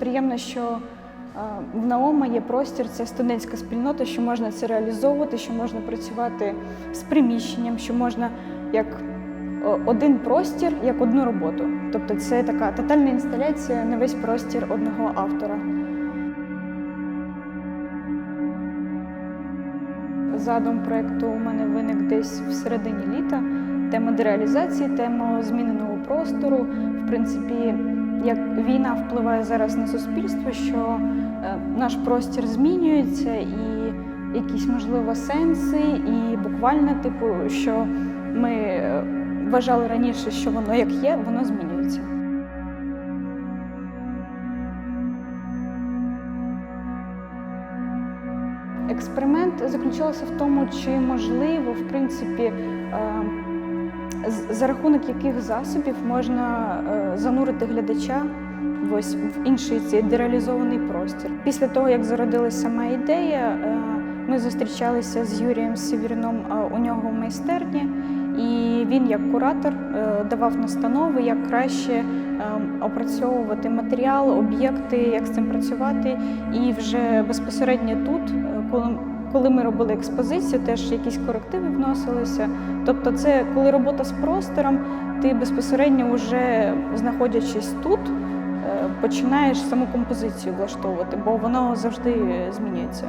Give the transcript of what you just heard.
приємно, що е, в Наома є простір, це студентська спільнота, що можна це реалізовувати, що можна працювати з приміщенням, що можна як один простір, як одну роботу. Тобто це така тотальна інсталяція на весь простір одного автора. Задум проєкту у мене виник десь в середині літа. Тема дереалізації, тема зміненого простору. В принципі, як війна впливає зараз на суспільство, що е, наш простір змінюється, і якісь можливо сенси, і буквально, типу, що ми е, вважали раніше, що воно як є, воно змінюється. Експеримент заключався в тому, чи можливо, в принципі, е, за рахунок яких засобів можна е, занурити глядача ось в інший цей дереалізований простір. Після того, як зародилася сама ідея, е, ми зустрічалися з Юрієм Севірном е, у нього в майстерні, і він, як куратор, давав настанови, як краще опрацьовувати матеріал, об'єкти, як з цим працювати. І вже безпосередньо тут, коли коли ми робили експозицію, теж якісь корективи вносилися. Тобто, це коли робота з простором, ти безпосередньо вже знаходячись тут, е, починаєш саму композицію влаштовувати, бо воно завжди змінюється.